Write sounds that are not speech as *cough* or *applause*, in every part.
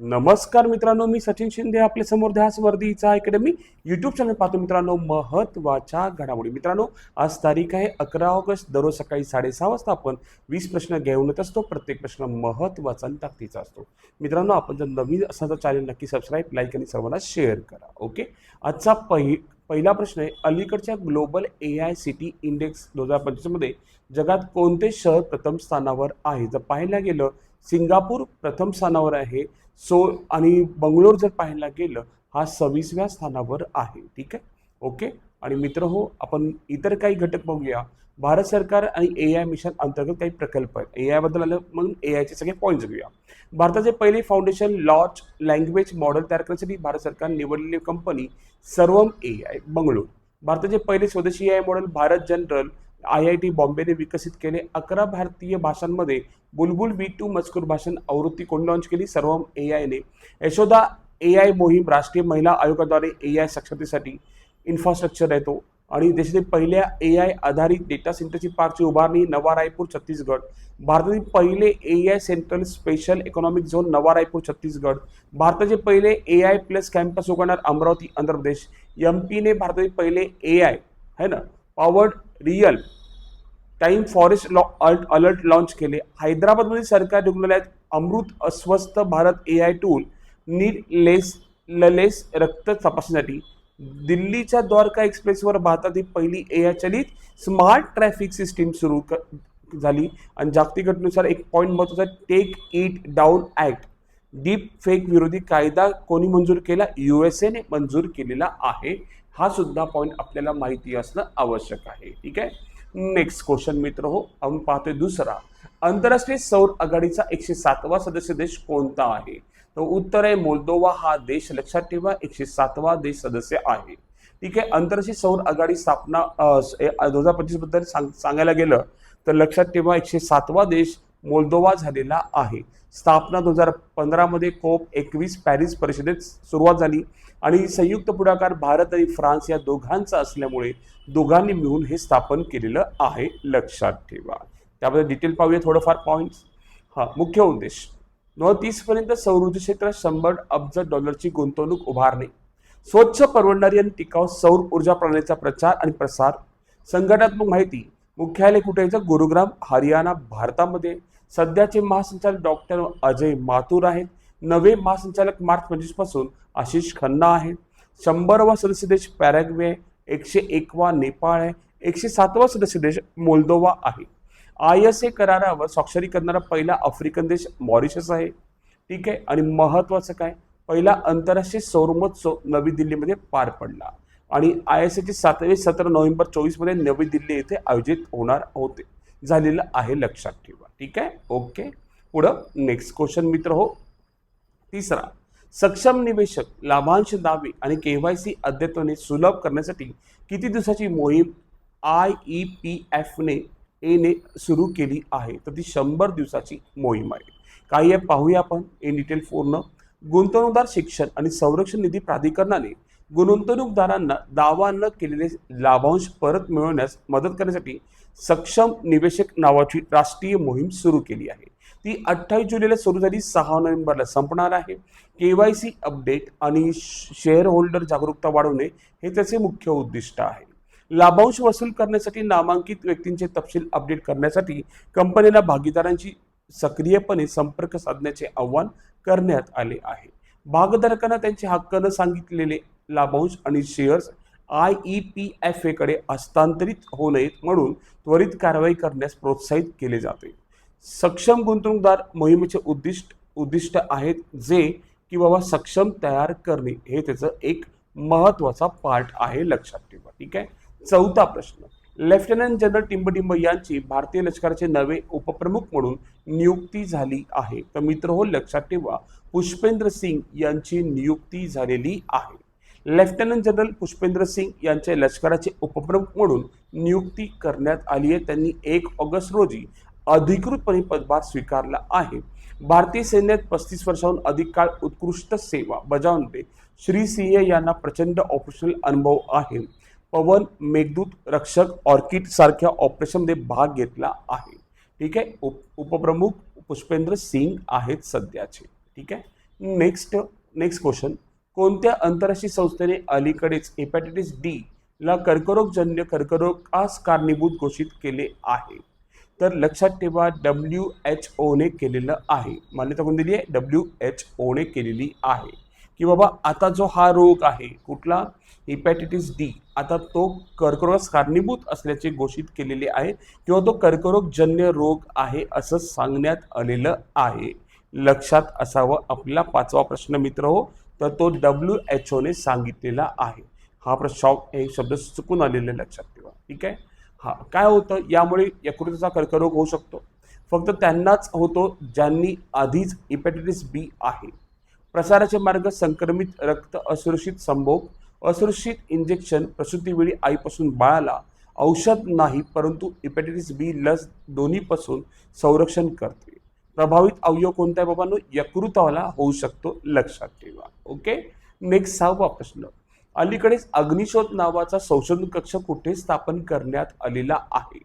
नमस्कार मित्रांनो मी सचिन शिंदे आपल्यासमोर ध्यास वर्दीचा अकॅडमी युट्यूब चॅनल पाहतो मित्रांनो महत्त्वाच्या घडामोडी. मित्रांनो आज तारीख आहे अकरा ऑगस्ट दररोज सकाळी साडेसहा वाजता आपण वीस प्रश्न घेऊन येत असतो प्रत्येक प्रश्न महत्त्वाचा आणि ताकदीचा असतो. मित्रांनो आपण जर नवीन असा तर चॅनल नक्की सबस्क्राईब लाईक आणि सर्वांना शेअर करा ओके आजचा पहि पहिला प्रश्न आहे अलीकडच्या global A I city index दोन हजार पंचवीसमध्ये जगात कोणते शहर प्रथम स्थानावर आहे? जर पाहायला गेलं सिंगापूर प्रथम स्थानावर आहे सो आणि बंगलोर जर पाहायला गेलं हा सव्वीसव्या स्थानावर आहे. ठीक आहे? ओके? आणि मित्र हो आपण इतर काही घटक बघूया. भारत सरकार आणि ए आय मिशन अंतर्गत काही प्रकल्प आहेत. ए आयबद्दल आलं म्हणून ए आयचे सगळे पॉईंट्स घेऊया भारताचे पहिले फाउंडेशन लॉज लँग्वेज मॉडेल तयार करण्यासाठी भारत सरकार निवडलेली कंपनी सर्वम ए आय बंगळूर. भारताचे पहिले स्वदेशी A I model Bharat general I I T बॉम्बेने विकसित केले. अकरा भारतीय भाषांमध्ये बुलबुल बी टू मजकूर भाषण आवृत्ती कोणी लॉन्च केली? सर्वम ए आयने यशोदा ए आय मोहीम राष्ट्रीय महिला आयोगाद्वारे ए आय सक्षमतेसाठी इन्फ्रास्ट्रक्चर आहे तो. आणि देशातील पहिल्या ए आय आधारित डेटा सेंटरची पार्कची उभारणी नवा रायपूर छत्तीसगड. भारतातील पहिले A I central special economic zone Nava Raipur Chhattisgarh. भारताचे पहिले ए आय प्लस कॅम्पस उघडणार अमरावती आंध्र प्रदेश. एम पीने भारतातील पहिले ए आय है ना? Powered real time forest law alert launch केले. हैदराबादमधील सरकारी रुग्णालयात Amrit Aswasth Bharat A I tool needleless ललेस रक्त तपासण्यासाठी दिल्लीच्या द्वारका एक्सप्रेसवर भारतातील पहिली ए चलित स्मार्ट ट्रॅफिक सिस्टीम सुरू क झाली. आणि जागतिक घटनेनुसार एक पॉईंट महत्त्वाचा take it down act deep fake विरोधी कायदा कोणी मंजूर केला? यू एस एने मंजूर केलेला आहे. हा सुद्धा पॉईंट आपल्याला माहिती असणं आवश्यक आहे. ठीक आहे? नेक्स्ट क्वेश्चन मित्र हो. आपण पाहतोय दुसरा. आंतरराष्ट्रीय सौर आघाडीचा एकशे सातवा सदस्य देश कोणता आहे? उत्तर आहे मोल्दोवा हा देश लक्षात ठेवा एकशे सातवा देश सदस्य आहे. ठीक आहे आंतरराष्ट्रीय सौर आघाडी स्थापना दोन हजार पंचवीसबद्दल सांग सांगायला गेलं तर लक्षात ठेवा एकशे सातवा देश मोल्दोवा झालेला आहे. स्थापना दोन हजार पंधरामध्ये कोप एकवीस पॅरिस परिषदेत सुरुवात झाली आणि संयुक्त पुढाकार भारत आणि फ्रान्स या दोघांचा असल्यामुळे दोघांनी मिळून हे स्थापन केलेलं आहे लक्षात ठेवा. त्याबद्दल डिटेल पाहूया थोडंफार पॉईंट्स हा मुख्य उद्देश. नऊ तीस तीसपर्यंत सौर ऊर्जा क्षेत्रात शंभर अब्ज डॉलरची गुंतवणूक उभारणे स्वच्छ परवडणारी आणि टिकाऊ सौर ऊर्जा प्रणालीचा प्रचार आणि प्रसार. संघटनात्मक माहिती. मुख्यालय कुठे गुरुग्राम हरियाणा भारतामध्ये. सध्याचे महासंचालक डॉक्टर अजय माथुर आहेत. नवे महासंचालक मार्च पंचवीसपासून आशिष खन्ना आहेत शंभरवा सदस्य देश पॅराग्वे एकशे एकवा नेपाळ आहे. एकशे सातवा सदस्य देश मोल्दोवा आहे. आय एस ए करारावर स्वाक्षरी करणारा पहिला आफ्रिकन देश मॉरिशस आहे. ठीक आहे? आणि महत्वाचं काय? पहिला आंतरराष्ट्रीय सौरमहोत्सव नवी दिल्लीमध्ये पार पडला. आणि आय एस एचे सातवे सतरा नोव्हेंबर चोवीसमध्ये नवी दिल्ली येथे आयोजित होणार होते. झालेलं आहे लक्षात ठेवा. ठीक आहे? ओके. पुढं नेक्स्ट क्वेश्चन मित्र हो. तिसरा सक्षम निवेशक लाभांश दावे आणि केवायसी अद्यत्वने सुलभ करण्यासाठी किती दिवसाची मोहीम आय ई पी एफने एने सुरू केली आहे तर ती शंभर दिवसाची मोहीम आहे. काही आहे पाहूया आपण. इन डिटेल पूर्ण गुंतवणूकदार शिक्षण आणि संरक्षण निधी प्राधिकरणाने गुंतवणूकदारांना दावा न केलेले लाभांश परत मिळवण्यास मदत करण्यासाठी सक्षम निवेशक नावाची राष्ट्रीय मोहीम सुरू केली आहे. ती अठ्ठावीस जुलैला सुरू झाली सहा नोव्हेंबरला संपणार आहे. के वाय सी अपडेट आणि शेअर होल्डर जागरूकता वाढवणे हे त्याचे मुख्य उद्दिष्ट आहे. लाभांश वसूल करण्यासाठी नामांकित व्यक्तींचे तपशील अपडेट करण्यासाठी कंपनीला भागीदारांशी सक्रियपणे संपर्क साधण्याचे आवाहन करण्यात आले आहे. भागधारकांना त्यांचे हक्क न सांगितलेले लाभांश आणि shares I E P F एकडे हस्तांतरित होऊ नयेत म्हणून त्वरित कारवाई करण्यास प्रोत्साहित केले जाते. सक्षम गुंतवणूकदार मोहिमेचे उद्दिष्ट उद्दिष्ट आहेत जे की बाबा सक्षम तयार करणे हे त्याचं एक महत्त्वाचा पार्ट आहे लक्षात ठेवा. ठीक आहे? चौथा प्रश्न. लेफ्टनंट जनरल टिंबटिंब यांची भारतीय लष्कराचे नवे उपप्रमुख म्हणून नियुक्ती झाली आहे. तर मित्र हो लक्षात ठेवा पुष्पेंद्र सिंग यांची नियुक्ती झालेली आहे. लेफ्टनंट जनरल पुष्पेंद्र सिंग यांच्या लष्कराचे उपप्रमुख म्हणून नियुक्ती करण्यात आली आहे. त्यांनी एक ऑगस्ट रोजी अधिकृतपणे पदभार स्वीकारला आहे. भारतीय सैन्यात पस्तीस वर्षाहून अधिक काळ उत्कृष्ट सेवा बजावणारे श्री सिंह यांना प्रचंड ऑपरेशनल अनुभव आहे. पवन मेघदूत रक्षक ऑर्किड सारख्या ऑपरेशनमध्ये भाग घेतला आहे. ठीक आहे? उप उपप्रमुख पुष्पेंद्र सिंग आहेत सध्याचे. ठीक आहे? नेक्स्ट नेक्स्ट क्वेश्चन कोणत्या आंतरराष्ट्रीय संस्थेने अलीकडेच हेपॅटायटिस डी ला कर्करोगजन्य कर्करोगास कारणीभूत घोषित केले आहे? तर लक्षात ठेवा डब्ल्यू एच ओने केलेलं आहे. मान्यता कोण दिली आहे? डब्ल्यू एच ओने केलेली आहे. की बाबा आता जो हा रोग आहे कुठला? हिपॅटायटिस डी आता तो कर्करोगास कारणीभूत असल्याचे घोषित केलेले आहे किंवा तो कर्करोगजन्य रोग आहे असं सांगण्यात आलेलं आहे. लक्षात असावं आपला पाचवा प्रश्न मित्र हो. तर तो डब्ल्यू एच ओने सांगितलेला आहे. हा प्रश्न हे शब्द चुकून आलेले लक्षात ठेवा. ठीक आहे? हा काय होतं? यामुळे यकृताचा कर्करोग होऊ शकतो. फक्त त्यांनाच होतो ज्यांनी आधीच हिपॅटायटिस बी आहे. प्रसाराचे मार्ग संक्रमित रक्त असुरक्षित संभोग असुरक्षित इंजेक्शन प्रसूतीवेळी आईपासून बाळाला औषध नाही परंतु हिपॅटायटिस बी लस दोन्हीपासून संरक्षण करते. प्रभावित अवयव कोणता आहे बाबांनो? यकृताला होऊ शकतो लक्षात ठेवा. ओके नेक्स्ट सहावा प्रश्न. अलीकडेच अग्निशोध नावाचा संशोधन कक्ष कुठे स्थापन करण्यात आलेला आहे?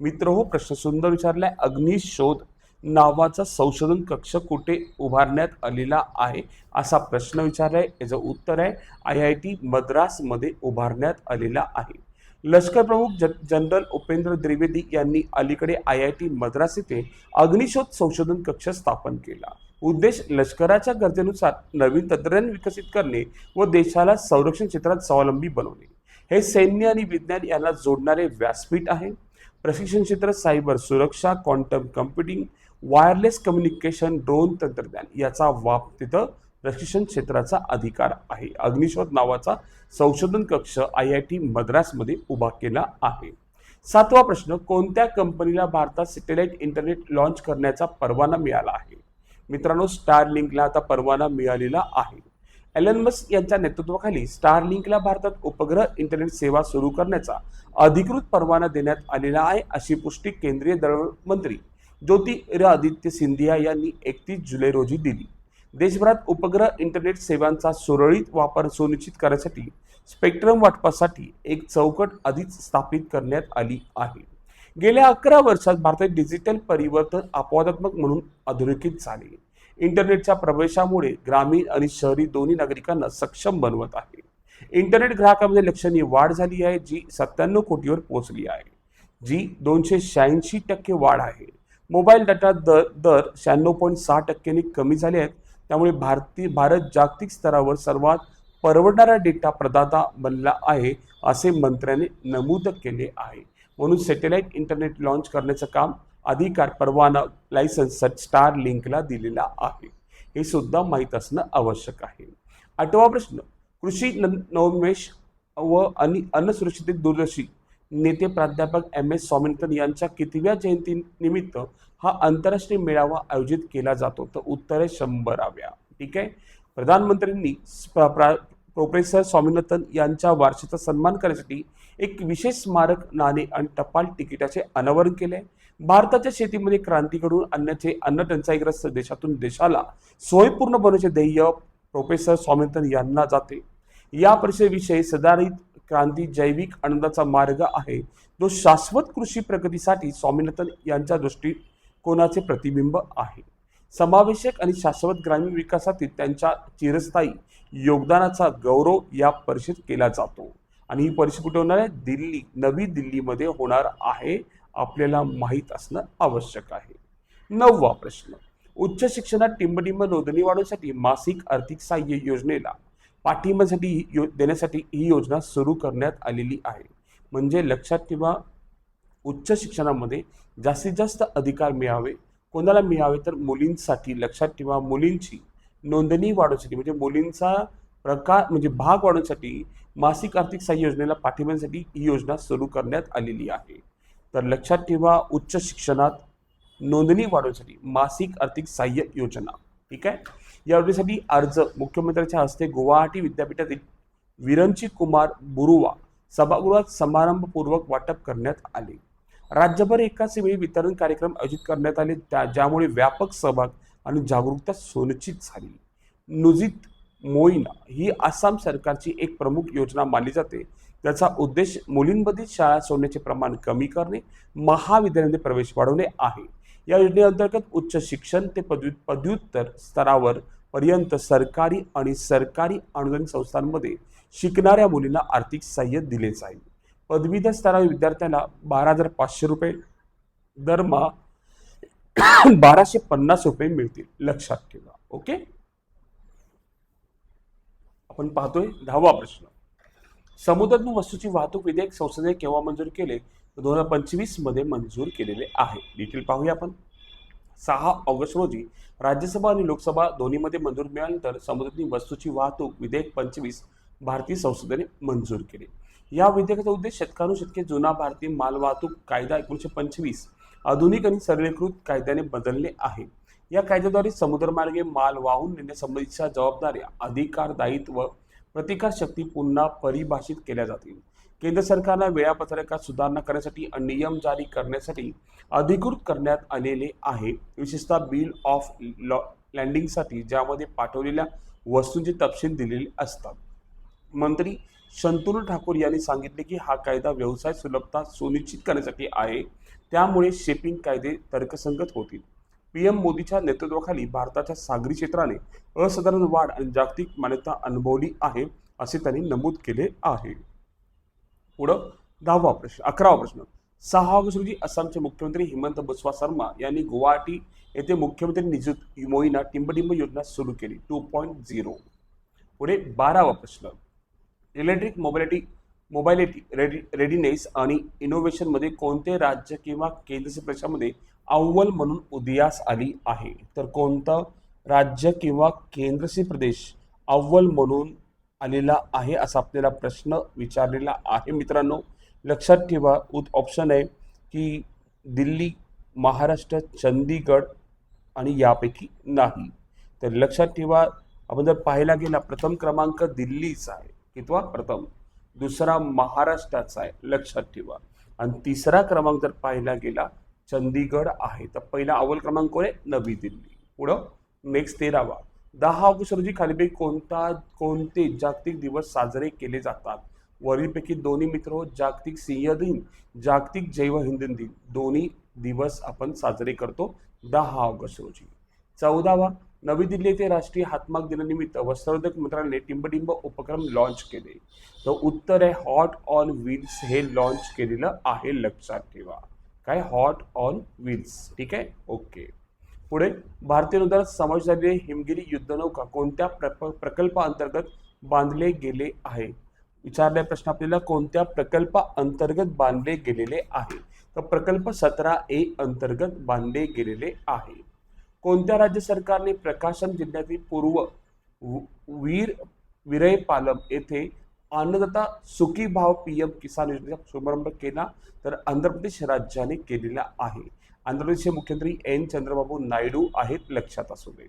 मित्र हो प्रश्न सुंदर विचारलाय. अग्निशोध नावाचा संशोधन कक्ष कुठे उभारण्यात आलेला आहे असा प्रश्न विचारलाय याचं उत्तर आहे आय आय टी मद्रासमध्ये उभारण्यात आलेला आहे. लष्कर प्रमुख जन जनरल उपेंद्र द्विवेदी यांनी अलीकडे आय आय टी मद्रास येथे अग्निशोध संशोधन कक्ष स्थापन केला. उद्देश लष्कराच्या गरजेनुसार नवीन तंत्रज्ञान विकसित करणे व देशाला संरक्षण क्षेत्रात स्वावलंबी बनवणे. हे सैन्य आणि विज्ञान यांना जोडणारे व्यासपीठ आहे. प्रशिक्षण क्षेत्र सायबर सुरक्षा quantum computing wireless communication drone तंत्रज्ञान याचा वाप तिथं प्रशिक्षण क्षेत्राचा अधिकार आहे. अग्निशोध नावाचा संशोधन कक्ष आय आय टी मद्रासमध्ये उभा केला आहे. सातवा प्रश्न कोणत्या कंपनीला भारतात सॅटेलाइट इंटरनेट लॉन्च करण्याचा परवाना मिळाला आहे? मित्रांनो स्टार लिंकला आता परवाना मिळालेला आहे. एलन मस्क यांच्या नेतृत्वाखाली स्टार लिंकला भारतात उपग्रह इंटरनेट सेवा सुरू करण्याचा अधिकृत परवाना देण्यात आलेला आहे अशी पुष्टी केंद्रीय दळणमंत्री मंत्री ज्योतिरादित्य सिंधिया यांनी एकतीस जुलै रोजी दिली. देशभरात उपग्रह इंटरनेट सेवांचा सुरळीत वापर सुनिश्चित करण्यासाठी स्पेक्ट्रम वाटपासाठी एक चौकट आधीच स्थापित करण्यात आली आहे. गेल्या अकरा वर्षात भारतात डिजिटल परिवर्तन अपवादात्मक म्हणून अधोरेखित झाले. इंटरनेटच्या प्रवेशामुळे ग्रामीण आणि शहरी दोन्ही नागरिकांना सक्षम बनवत आहे. इंटरनेट ग्राहकामध्ये लक्षणीय वाढ झाली आहे जी सत्त्याण्णव कोटीवर पोहोचली आहे जी दोनशे शहाऐंशी टक्के वाढ आहे. मोबाईल डाटा दर दर शहाण्णव पॉईंट सहा टक्क्यांनी कमी झाले आहेत. त्यामुळे भारतीय भारत जागतिक स्तरावर सर्वात परवडणारा डेटा प्रदाता बनला आहे असे मंत्र्याने नमूद केले आहे. म्हणून सॅटेलाइट इंटरनेट लॉन्च करण्याचं काम अधिकार परवाना लायसन्स स्टार लिंकला दिलेला आहे. हे सुद्धा माहीत असणं आवश्यक आहे. आठवा प्रश्न कृषी नवोन्मेष व आणि अन्नसुरक्षित दूरदर्शी नेते प्राध्यापक एम एस स्वामीनाथन यांच्या कितव्या जयंतीनिमित्त हा आंतरराष्ट्रीय मेळावा आयोजित केला जातो. तर उत्तर आहे शंभराव्या. ठीक आहे? प्रधानमंत्र्यांनी स्प- प्रा- प्रोफेसर स्वामीनाथन यांच्या वारशाचा सन्मान करण्यासाठी एक विशेष स्मारक नाणे आणि टपाल तिकिटाचे अनावरण केले. भारताच्या शेतीमध्ये क्रांती घडवून आणण्याचे अन्न टंचाईग्रस्त देशातून देशाला सोयपूर्ण बनवण्याचे ध्येय प्रोफेसर स्वामीनाथन यांना जाते. या परिषदेविषयी सदारित क्रांती जैविक आनंदाचा मार्ग आहे. जो शाश्वत कृषी प्रगतीसाठी स्वामीनाथन यांच्या दृष्टिकोनाचे प्रतिबिंब आहे. समावेशक आणि शाश्वत ग्रामीण विकासातील त्यांच्या चिरस्थायी योगदानाचा गौरव या परिषद केला जातो. आणि ही परिषद कुठे होणार आहे दिल्ली नवी दिल्लीमध्ये होणार आहे आपल्याला माहीत असणं आवश्यक आहे. नववा प्रश्न. उच्च शिक्षणात टिंबटिंब नोंदणी वाढवण्यासाठी मासिक आर्थिक सहाय्य योजनेला पाठिंब्यासाठी ही यो देण्यासाठी ही योजना सुरू करण्यात आलेली आहे. म्हणजे लक्षात ठेवा उच्च शिक्षणामध्ये जास्तीत जास्त अधिकार मिळावे. कोणाला मिळावे तर मुलींसाठी लक्षात ठेवा. मुलींची नोंदणी वाढवण्यासाठी म्हणजे मुलींचा प्रकार म्हणजे भाग वाढवण्यासाठी मासिक आर्थिक सहाय्य योजनेला पाठिंब्यासाठी ही योजना सुरू करण्यात आलेली आहे. तर लक्षात ठेवा उच्च शिक्षणात नोंदणी वाढवण्यासाठी मासिक आर्थिक सहाय्य योजना. ठीक आहे? या योजनेसाठी अर्ज. मुख्यमंत्र्यांच्या हस्ते गुवाहाटी विद्यापीठातील विरंची कुमार बुरुवा सभागृहात समारंभपूर्वक वाटप करण्यात आले. राज्यभर एकाच वेळी वितरण कार्यक्रम आयोजित करण्यात आले. त्या ज्यामुळे व्यापक सहभाग आणि जागरूकता सुनिश्चित झाली. नुजित मोईना ही आसाम सरकारची एक प्रमुख योजना मानली जाते. त्याचा उद्देश मुलींमधील शाळा सोडण्याचे प्रमाण कमी करणे महाविद्यालयामध्ये प्रवेश वाढवणे आहे. या योजनेअंतर्गत उच्च शिक्षण ते पदवी पदव्युत्तर स्तरावर पर्यंत सरकारी आणि सरकारी अनुदानित संस्थांमध्ये शिकणाऱ्या मुलींना आर्थिक सहाय्य दिले जाईल. पदवीधर स्तरावर विद्यार्थ्यांना बारा हजार पाचशे रुपये दरमहा *coughs* बाराशे पन्नास रुपये मिळतील. लक्षात ठेवा. ओके? आपण पाहतोय दहावा प्रश्न. समुद्र वस्तूची वाहतूक विधेयक संसदेने केव्हा मंजूर केले? दोन हजार पंचवीसमध्ये मंजूर केलेले आहे. डिटेल पाहूया आपण. सहा ऑगस्ट रोजी राज्यसभा आणि लोकसभा दोन्हीमध्ये मंजूर मिळाल्यानंतर समुद्रातील वस्तूची वाहतूक विधेयक पंचवीस भारतीय संसदेने मंजूर केले. या विधेयकाचा उद्देश शतकानुशतके जुना भारतीय मालवाहतूक कायदा एकोणीसशे पंचवीस आधुनिक आणि सरलीकृत कायद्याने बदलले आहे. या कायद्याद्वारे समुद्रमार्गे माल वाहून नेण्यासंबंधीच्या जबाबदाऱ्या अधिकार दायित्व प्रतिकार शक्ती पुन्हा परिभाषित केल्या जातील. केंद्र सरकारला वेळापत्रकात सुधारणा करण्यासाठी आणि नियम जारी करण्यासाठी अधिकृत करण्यात आलेले आहे. विशेषतः बिल ऑफ लॉ लँडिंगसाठी ज्यामध्ये पाठवलेल्या वस्तूंचे तपशील दिलेले असतात. मंत्री शंतनू ठाकूर यांनी सांगितले की हा कायदा व्यवसाय सुलभता सुनिश्चित करण्यासाठी आहे. त्यामुळे शिपिंग कायदे तर्कसंगत होतील. पी एम मोदीच्या नेतृत्वाखाली भारताच्या सागरी क्षेत्राने असाधारण वाढ आणि जागतिक मान्यता अनुभवली आहे असे त्यांनी नमूद केले आहे. पुढं दहावा प्रश्न अकरावा प्रश्न. सहा ऑगस्ट रोजी आसामचे मुख्यमंत्री हिमंत बिस्वा शर्मा यांनी गुवाहाटी येथे मुख्यमंत्री निजुत मोईना टिंबटिंब योजना सुरू केली. Two point zero. पुढे बारावा प्रश्न. Electric mobility mobility ready readiness आणि इनोव्हेशनमध्ये कोणते राज्य किंवा केंद्रशासित प्रदेशामध्ये अव्वल म्हणून उदयास आली आहे? तर कोणतं राज्य किंवा केंद्रशासित प्रदेश अव्वल म्हणून आलेला आहे असा आपल्याला प्रश्न विचारलेला आहे मित्रांनो. लक्षात ठेवा उत ऑप्शन आहे की दिल्ली महाराष्ट्र चंदीगड आणि यापैकी नाही. तर लक्षात ठेवा आपण जर पाहायला गेला प्रथम क्रमांक दिल्लीचा आहे किंवा प्रथम. दुसरा महाराष्ट्राचा आहे लक्षात ठेवा. आणि तिसरा क्रमांक जर पाहायला गेला चंदीगड आहे तर पहिला अव्वल क्रमांक कोण आहे? नवी दिल्ली. पुढं नेक्स्ट तेरावा. दहा ऑगस्ट रोजी खालीपैकी कोणता कोणते जागतिक दिवस साजरे केले जातात? वरीलपैकी दोन्ही मित्र जागतिक सिंह दिन जागतिक जैवइंधन दिन. दोन्ही दिवस आपण साजरे करतो दहा ऑगस्ट रोजी. चौदावा नवी दिल्ली येथे राष्ट्रीय हातमाग दिनानिमित्त वस्त्रोद्योग मंत्रालयाने टिंबटिंब उपक्रम लॉन्च केले. तर उत्तर आहे हॉट ऑन व्हील्स हे लॉन्च केलेलं आहे लक्षात ठेवा. काय? हॉट ऑन व्हील्स ठीक आहे? ओके. पुढे भारतीय नौदलात समावेश झालेले हिमगिरी युद्धनौका कोणत्या प्रप प्रकल्पाअंतर्गत बांधले गेले आहे? विचारलाय प्रश्न आपल्याला कोणत्या प्रकल्पाअंतर्गत बांधले गेलेले आहे? तर प्रकल्प सतरा ए अंतर्गत बांधले गेलेले आहे. कोणत्या राज्य सरकारने प्रकाशन जिल्ह्यातील पूर्व व- वीर विरयपालम येथे अन्नदाता सुखी भाव पीएम किसान योजनेचा शुभारंभ केला तर आंध्र प्रदेश राज्याने केलेला आहे. आंध्र प्रदेशचे मुख्यमंत्री एन. चंद्रबाबू नायडू आहेत लक्षात असू दे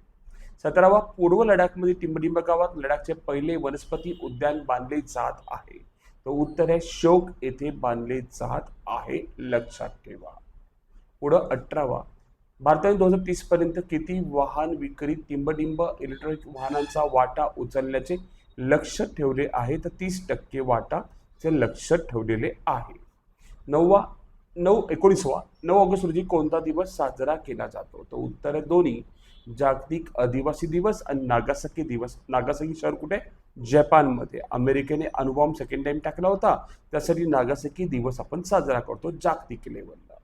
सतरावा पूर्व लडाखमध्ये टिंबडिंब गावात लडाखचे पहिले वनस्पती उद्यान बांधले जात आहे. तर उत्तर आहे शोक येथे बांधले जात आहे लक्षात ठेवा. पुढं अठरावा. भारताने दोन हजार तीस पर्यंत किती वाहन विक्री टिंबडिंब इलेक्ट्रॉनिक वाहनांचा वाटा उचलल्याचे लक्ष ठेवले आहे तर तीस टक्के वाटा ते लक्ष ठेवलेले आहे. नववा नऊ एकोणीसवा नऊ ऑगस्ट रोजी कोणता दिवस साजरा केला जातो? तर उत्तर दोन्ही. जागतिक आदिवासी दिवस आणि नागासाकी दिवस. नागासाकी शहर कुठे? जपानमध्ये. अमेरिकेने अणुबॉम्ब सेकंड टाइम टाकला होता. त्यासाठी नागासाकी दिवस आपण साजरा करतो जागतिक लेवलला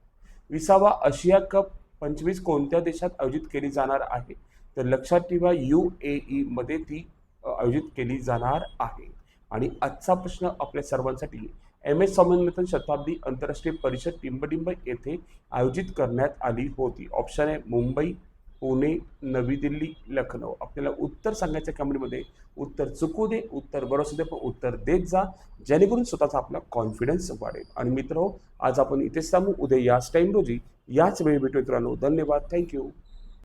विसावा आशिया कप पंचवीस कोणत्या देशात आयोजित केली जाणार आहे? तर लक्षात ठेवा यू ए मध्ये ती आयोजित केली जाणार आहे. आणि आजचा प्रश्न आपल्या सर्वांसाठी एम एस स्वामीनाथन शताब्दी आंतरराष्ट्रीय परिषद टिंबडिंब येथे आयोजित करण्यात आली होती. ऑप्शन आहे मुंबई पुणे नवी दिल्ली लखनौ आपल्याला उत्तर सांगायच्या कमेंटमध्ये. उत्तर चुकू दे उत्तर बरोबर असू दे पण उत्तर देत जा. जेणेकरून स्वतःचा आपला कॉन्फिडन्स वाढेल. आणि मित्र आज आपण इथेच थांबू. उद्या याच टाईम रोजी याच वेळी भेटू मित्रांनो. धन्यवाद. थँक्यू